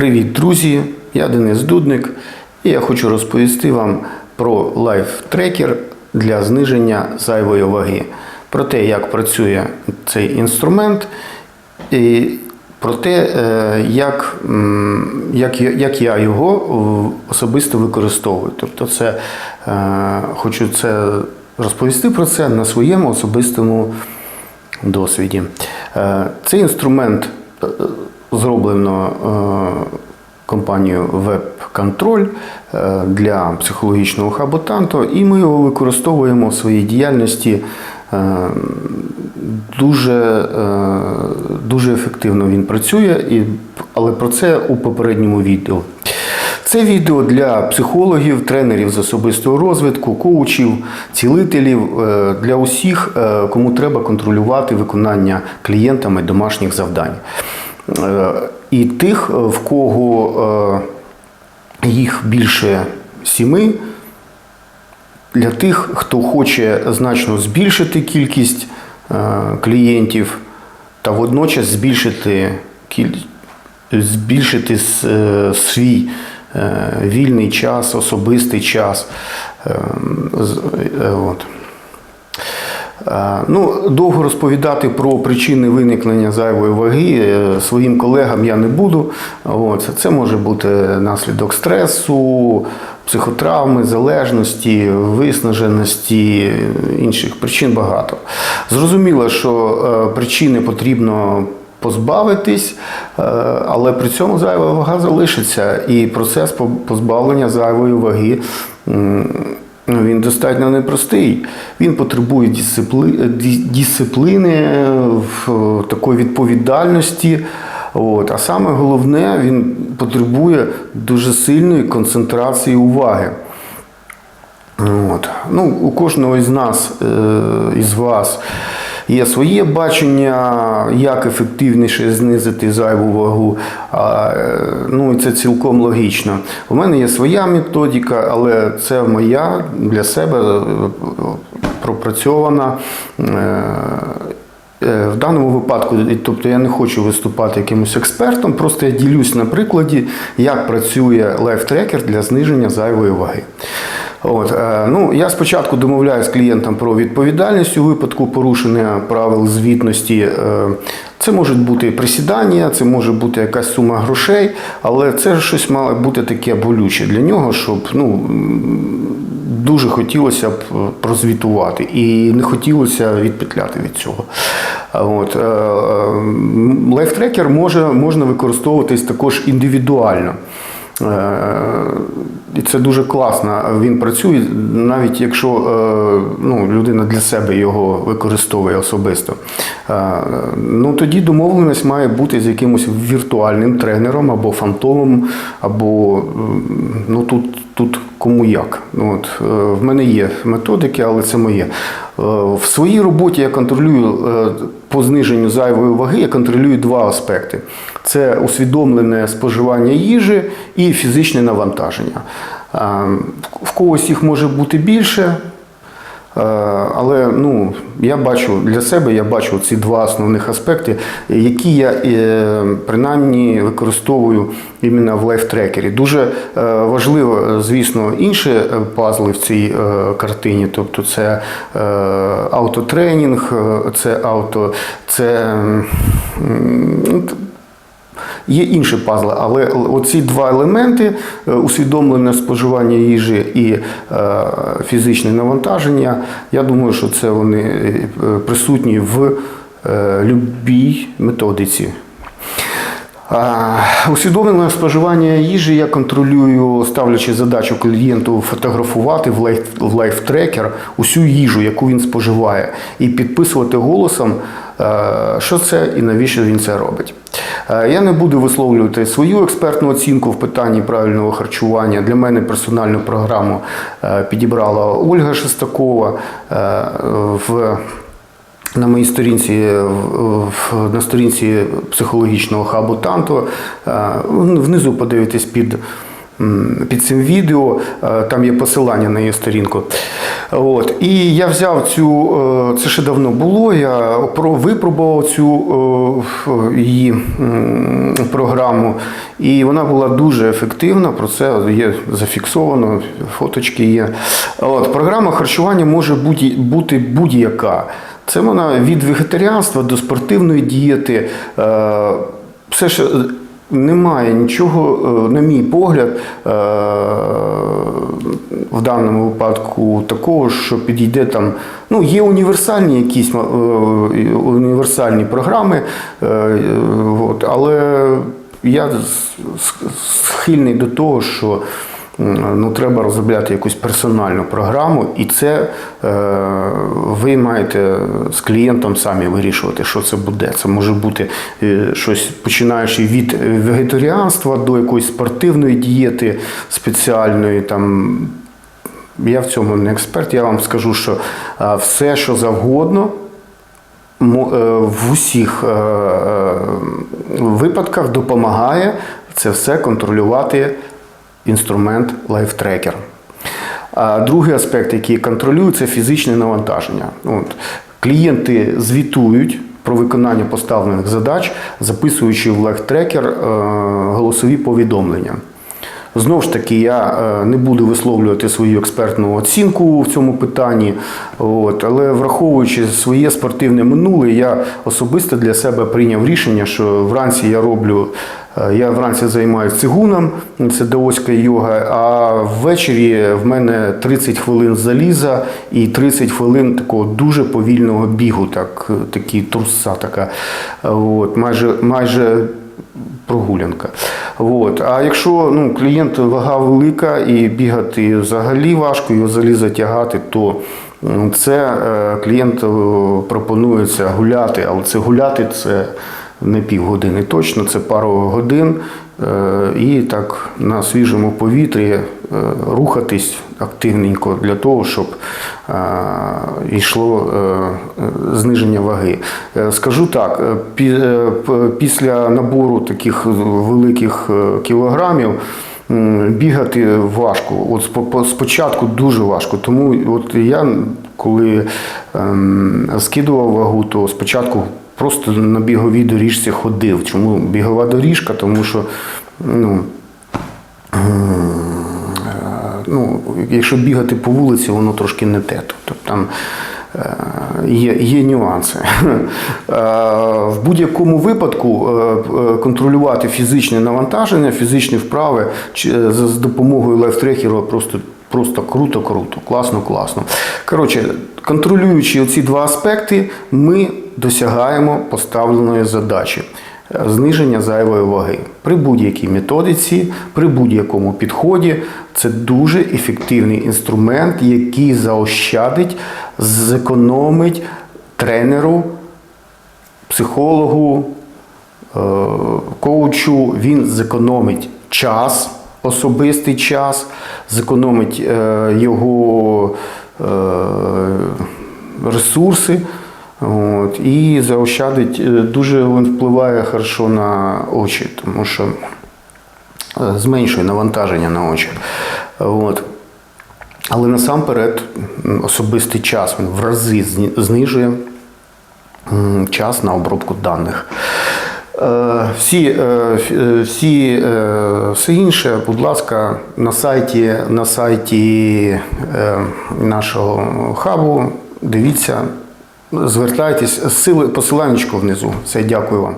Привіт, друзі! Я Денис Дудник і я хочу розповісти вам про лайфтрекер для зниження зайвої ваги, про те, як працює цей інструмент, і про те, е, як, як, як я його особисто використовую. Тобто, це е, хочу це розповісти про це на своєму особистому досвіді. Е, Цей інструмент зроблено е, WebControl е, для психологічного хабу і ми його використовуємо в своїй діяльності. е, Дуже, е, дуже ефективно він працює, але про це у попередньому відео. Це відео для психологів, тренерів з особистого розвитку, коучів, цілителів, для усіх, кому треба контролювати виконання клієнтами домашніх завдань. Е, І тих, е, в кого е, їх більше сіми, для тих, хто хоче значно збільшити кількість клієнтів та водночас збільшити, збільшити свій вільний час, особистий час. Е, з- е, От. Е, Ну, довго розповідати про причини виникнення зайвої ваги е, своїм колегам я не буду. От, це- може бути наслідок стресу, психотравми, залежності, виснаженості, інших причин багато. Зрозуміло, що е, причини потрібно позбавитись, але при цьому зайва вага залишиться. І процес позбавлення зайвої ваги. Ну, він достатньо непростий. Він потребує дисципли... дисципліни, в- такої відповідальності. От. А саме головне, він потребує дуже сильної концентрації уваги. От. Ну, у кожного із нас, е, із вас, є своє бачення, як ефективніше знизити зайву вагу. Ну, і це цілком логічно. У мене є своя методика, але це моя для себе е, пропрацьована. е, Е, В даному випадку, тобто я не хочу виступати якимось експертом, просто я ділюсь на прикладі, як працює лайфтрекер для зниження зайвої ваги. От, е, ну, я спочатку домовляю з клієнтом про відповідальність у випадку порушення правил звітності. Е, Це можуть бути присідання, це може бути якась сума грошей, але це щось має бути таке болюче для нього, щоб ну, дуже хотілося б е, прозвітувати і не хотілося відпетляти від цього. От, лайфтрекер може, можна використовуватись також індивідуально. Це дуже класно. Він працює, навіть якщо е, ну, людина для себе його використовує особисто. Е, Ну, тоді домовленість має бути з якимось віртуальним тренером або фантомом, або ну, тут, тут кому як. От, е, в мене є методики, але це моє. В своїй роботі я контролюю по зниженню зайвої ваги, я контролюю два аспекти: це усвідомлене споживання їжі і фізичне навантаження. Е, В когось їх може бути більше. Е, Але ну, я бачу для себе, я бачу ці два основних аспекти, які я е, принаймні використовую іменно в лайфтрекері. Дуже е, важливо, звісно, інші пазли в цій картині. Тобто це автотренінг, це авто, це Є інші пазли, але оці два елементи е, усвідомлене споживання їжі і е, фізичне навантаження, я думаю, що це вони е, присутні в любій методиці. Усвідомлене споживання їжі я контролюю, ставлячи задачу клієнту фотографувати в лайфтрекер усю їжу, яку він споживає, і підписувати голосом, що це і навіщо він це робить. Е, Я не буду висловлювати свою експертну оцінку в питанні правильного харчування. Для мене персональну програму е, підібрала Ольга Шестакова е, в на моїй сторінці, на сторінці психологічного хабу Танто. Внизу подивитись під під цим відео. Е, Там є посилання на її сторінку. От. І я взяв цю, е, це ще давно було. Я випробував цю е, її програму, і вона була дуже ефективна. Про це є зафіксовано, фоточки є. От. Програма харчування може бути, будь-яка. Це вона від вегетаріанства до спортивної дієти. Все ж немає нічого, е, на мій погляд, е, в даному випадку такого, що підійде там. Ну, є універсальні якісь е, універсальні програми, але я схильний до того, що ну, треба розробляти якусь персональну програму, і це е, ви маєте з клієнтом самі вирішувати, що це буде. Це може бути е, щось починаючи від вегетаріанства до якоїсь спортивної дієти спеціальної. Там, я в цьому не експерт, я вам скажу, що е, все, що завгодно. В усіх випадках допомагає це все контролювати інструмент лайфтрекер. А другий аспект, який контролює, це фізичне навантаження. От. Клієнти звітують про виконання поставлених задач, записуючи в лайфтрекер е, голосові повідомлення. Знову ж таки, я е, не буду висловлювати свою експертну оцінку в цьому питанні, от, але враховуючи своє спортивне минуле, я особисто для себе прийняв рішення, що вранці я роблю, е, я вранці займаюся цигуном, це даоська йога, а ввечері в мене 30 хвилин заліза і 30 хвилин такого дуже повільного бігу, так, такі труса така. От, майже, майже прогулянка. От. А якщо ну, клієнт вага велика і бігати взагалі важко, його взагалі затягати, то це е, клієнту пропонується гуляти, але це гуляти це не півгодини точно, це пару годин. Е, І так на свіжому повітрі е, рухатись активненько для того, щоб е, йшло зниження ваги. Скажу так, після набору таких великих кілограмів. Бігати важко. От спочатку дуже важко. Тому от я коли ем, скидував вагу, то спочатку просто на біговій доріжці ходив. Чому бігова доріжка? Тому що ну, ну, якщо бігати по вулиці, воно трошки не те. Тобто там е, є, є нюанси. Е, В будь-якому випадку е, е, контролювати фізичне навантаження, фізичні вправи е, з допомогою лайфтрекера просто. Просто круто, круто, класно, класно. Коротше, контролюючи ці два аспекти, ми досягаємо поставленої задачі зниження зайвої ваги. При будь-якій методиці, при будь-якому підході це дуже ефективний інструмент, який заощадить, зекономить тренеру, психологу, е, коучу, він зекономить час, особистий час, зекономить е, його е, ресурси. От, і заощадить, е, дуже він впливає хорошо на очі, тому що зменшує навантаження на очі. От. Але насамперед особистий час він в рази знижує час на обробку даних. Е, Всі, е, е, всі, все інше, будь ласка, на сайті, на сайті нашого хабу. Дивіться, звертайтесь, сили, посиланнячко внизу. Все, дякую вам.